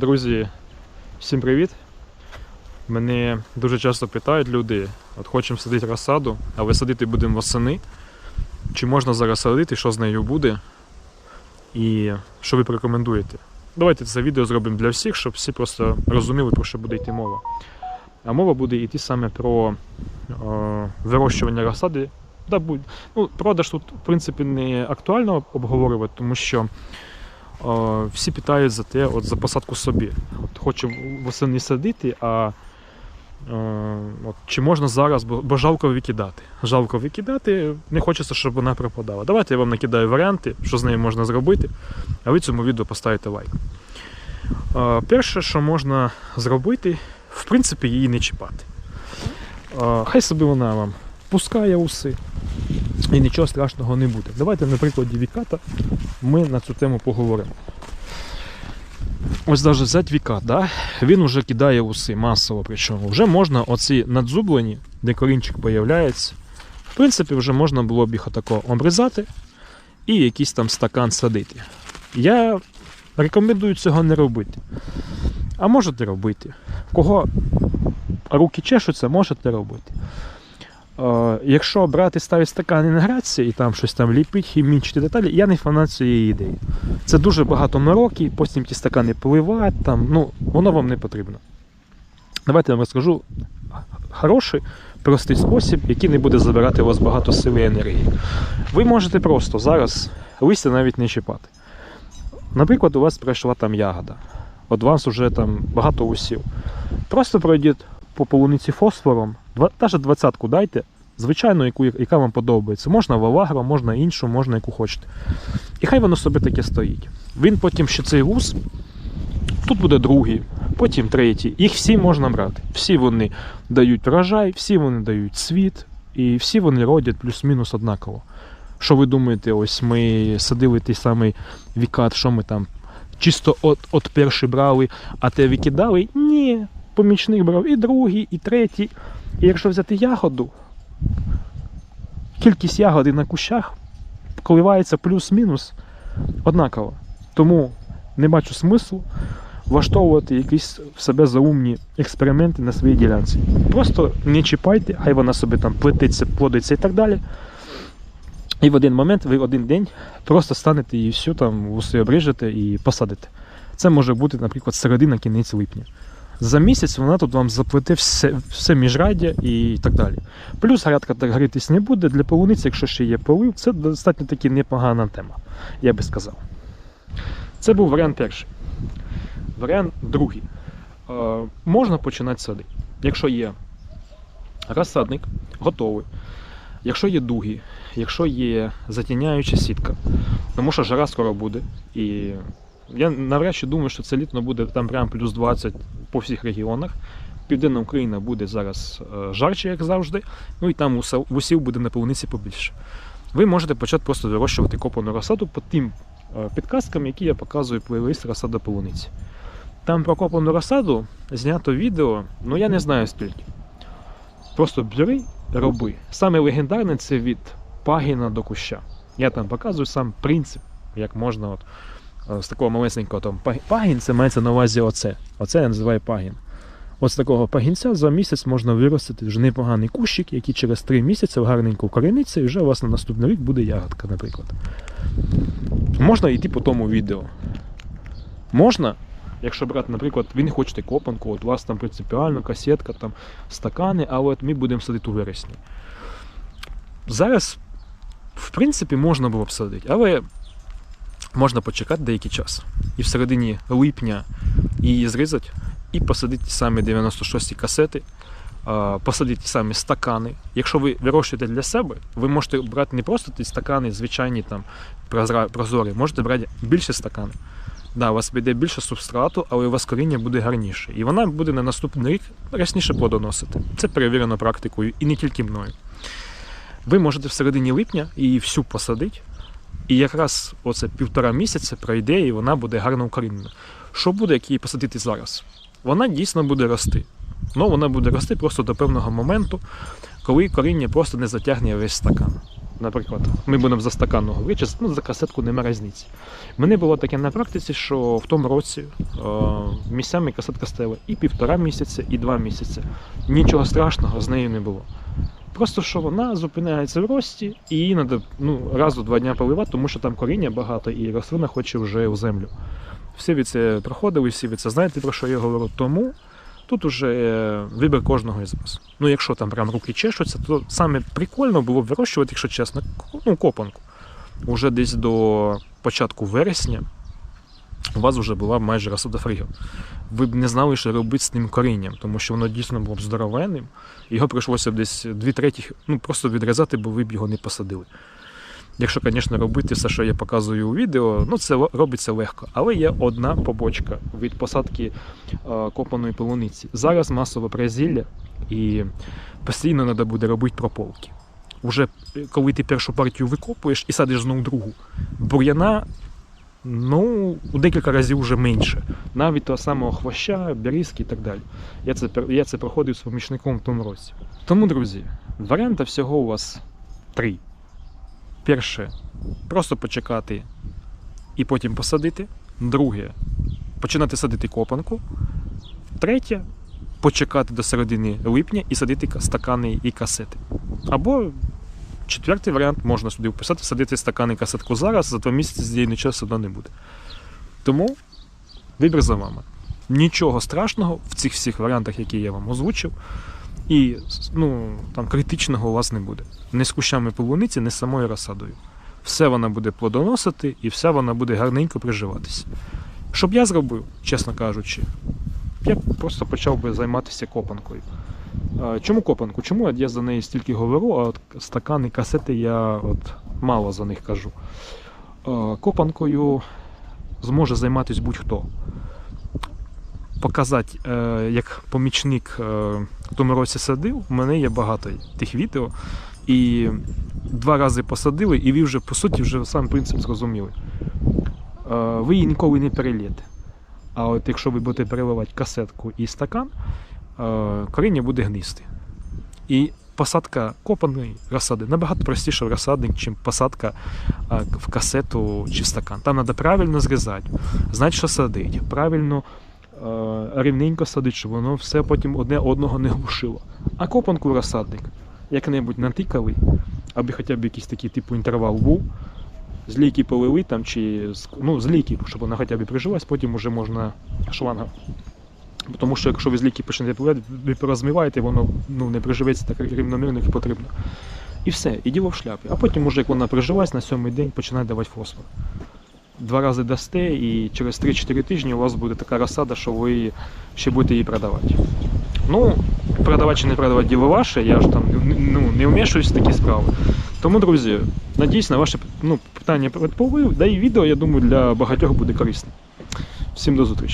Друзі, всім привіт! Мене дуже часто питають люди, от хочемо садити розсаду, але садити будемо восени. Чи можна зараз садити, що з нею буде? І що ви порекомендуєте? Давайте це відео зробимо для всіх, щоб всі просто розуміли, про що буде йти мова. А мова буде йти саме про е, вирощування розсади. Да, будь, ну, продаж тут, в принципі, не актуально обговорювати, тому що всі питають за те, от за посадку собі. От хочу восени садити, а от, чи можна зараз, бо, жалко викидати. Жалко викидати, не хочеться, щоб вона пропадала. Давайте я вам накидаю варіанти, що з нею можна зробити, а ви цьому відео поставите лайк. Перше, що можна зробити, в принципі, її не чіпати. Хай собі вона вам пускає уси. І нічого страшного не буде. Давайте на прикладі Віката ми на цю тему поговоримо. Ось навіть взяти Вікат, да? він вже кидає уси масово, причому вже можна оці надзублені, де корінчик появляється. В принципі, вже можна було б їх отако обрізати і якийсь там стакан садити. Я рекомендую цього не робити. А можете робити. Кого руки чешуться, можете робити. Якщо брати ставить стакан і не гратися, і там щось там ліпить, хімічити деталі, я не фанат цієї ідеї. Це дуже багато мороки, потім ті стакани поливати, там, ну, воно вам не потрібно. Давайте я вам розкажу хороший, простий спосіб, який не буде забирати у вас багато сили і енергії. Ви можете просто зараз листя навіть не чіпати. Наприклад, у вас прийшла там ягода, от вас вже там багато усів. Просто пройдіть по полуниці фосфором, навіть двадцятку дайте, звичайно, яку, яка вам подобається. Можна Валагро, можна іншу, можна яку хочете. І хай воно собі таке стоїть. Він потім ще цей вуз, тут буде другий, потім третій. Їх всі можна брати. Всі вони дають врожай, всі вони дають світ, і всі вони родять плюс-мінус однаково. Що ви думаєте, ось ми садили той самий вікат, що ми там чисто от, от перший брали, а те викидали? Ні, помічник брав і другий, і третій. І якщо взяти ягоду, кількість ягоди на кущах коливається плюс-мінус однаково. Тому не бачу смислу влаштовувати якісь в себе заумні експерименти на своїй ділянці. Просто не чіпайте, хай вона собі там плететься, плодиться і так далі. І в один момент ви один день просто станете і всю там усе обріжете і посадите. Це може бути, наприклад, середина кінець липня. За місяць вона тут вам заплете все, все міжраддя і так далі. Плюс грядка так гритись не буде. Для полуниці, якщо ще є полив, це достатньо таки непогана тема, я би сказав. Це був варіант перший. Варіант другий. Е, можна починати садити. Якщо є розсадник готовий, якщо є дуги, якщо є затіняюча сітка, тому що жара скоро буде. І я навряд чи думаю, що це літо буде там прям плюс 20 по всіх регіонах. Південна Україна буде зараз е, жарче, як завжди. Ну і там усів буде на полуниці побільше. Ви можете почати просто вирощувати копану розсаду по тим е, підказкам, які я показую плейлист розсада полуниці. Там про копану розсаду знято відео, ну я не знаю скільки. Просто бери, роби. Саме легендарне це від пагіна до куща. Я там показую сам принцип, як можна от, з такого малесенького там пагін, це мається на увазі оце. Оце я називаю пагін. З такого пагінця за місяць можна виростити вже непоганий кущик, який через 3 місяці гарненько вкорениться, і вже на наступний рік буде ягодка, наприклад. Можна йти по тому відео. Можна, якщо брати, наприклад, ви не хочете копанку, от у вас там принципіально касетка, там стакани, а от ми будемо садити у вересні. Зараз, в принципі, можна було б садити, але можна почекати деякий час. І в середині липня її зрізати і посадити ті самі 96 касети, посадити ті самі стакани. Якщо ви вирощуєте для себе, ви можете брати не просто ті стакани, звичайні там прозорі, можете брати більше стакани. Да, у вас буде більше субстрату, але у вас коріння буде гарніше. І вона буде на наступний рік рясніше плодоносити. Це перевірено практикою і не тільки мною. Ви можете в середині липня її всю посадити, і якраз оце півтора місяця пройде, і вона буде гарно укорінена. Що буде, як її посадити зараз? Вона дійсно буде рости. Ну, вона буде рости просто до певного моменту, коли коріння просто не затягне весь стакан. наприклад, ми будемо за стаканну говорити, ну, за касетку немає різниці. Мене було таке на практиці, що в тому році е, місцями касетка стояла і півтора місяця, і два місяці. Нічого страшного з нею не було. Просто що вона зупиняється в рості, і її треба ну, раз у два дня поливати, тому що там коріння багато і рослина хоче вже в землю. Всі ви це проходили, всі ви це знаєте, про що я говорю. Тому тут уже е, вибір кожного із вас. Ну, якщо там прям руки чешуться, то саме прикольно було б вирощувати, якщо чесно, ну, копанку. Уже десь до початку вересня у вас вже була майже фрігів. Ви б не знали, що робити з ним корінням, тому що воно дійсно було б здоровенним. Його прийшлося б десь дві третіх, ну просто відрізати, бо ви б його не посадили. Якщо, звісно, робити все, що я показую у відео, ну це робиться легко. Але є одна побочка від посадки е, копаної полуниці. Зараз масове призілля і постійно треба буде робити прополки. Уже е, коли ти першу партію викопуєш і садиш знову другу, бур'яна ну, у декілька разів вже менше. Навіть того самого хвоща, берізки і так далі. Я це, я це проходив з помічником в тому році. Тому, друзі, варіанта всього у вас три. Перше, просто почекати і потім посадити. Друге, починати садити копанку. Третє, почекати до середини липня і садити стакани і касети. Або четвертий варіант можна сюди вписати, садити стакани і касетку зараз, за два місяці здійний час одно не буде. Тому вибір за вами. Нічого страшного в цих всіх варіантах, які я вам озвучив. І ну, там критичного у вас не буде. Не з кущами полуниці, не з самою розсадою. Все вона буде плодоносити і все вона буде гарненько приживатися. Щоб я зробив, чесно кажучи, я б просто почав би займатися копанкою. Чому копанку? Чому я за неї стільки говорю, а от стакани, касети я от мало за них кажу. Копанкою зможе займатися будь-хто. Показати, е, як помічник е, в тому році садив, у мене є багато тих відео. І два рази посадили, і ви вже, по суті, вже сам принцип зрозуміли. Е, Ви її ніколи не перелієте. А от якщо ви будете переливати касетку і стакан, коріння буде гнисти. І посадка копаної розсади набагато простіша в розсадник, ніж посадка е, в касету чи в стакан. Там треба правильно зрізати, знати, що садить, правильно е, рівненько садити, щоб воно все потім одне одного не глушило. А копанку в розсадник як-небудь натикали, аби хоча б якийсь такий типу інтервал був. З лійки полили там, чи ну, з лійки, щоб вона хоча б прижилась, потім вже можна шланга. Тому що якщо ви з лійки почнете поливати, ви порозмиваєте, воно ну, не приживеться так рівномірно, як потрібно. І все, і діло в шляпі. А потім, уже, як вона прижилась, на сьомий день починає давати фосфор. Два рази дасте, і через 3-4 тижні у вас буде така розсада, що ви ще будете її продавати. Ну, продавати чи не продавати діло ваше, я ж там ну, не вмішуюсь в такі справи. Тому, друзі, надіюсь на ваше ну, питання відповів, да і відео, я думаю, для багатьох буде корисним. Всім до зустрічі.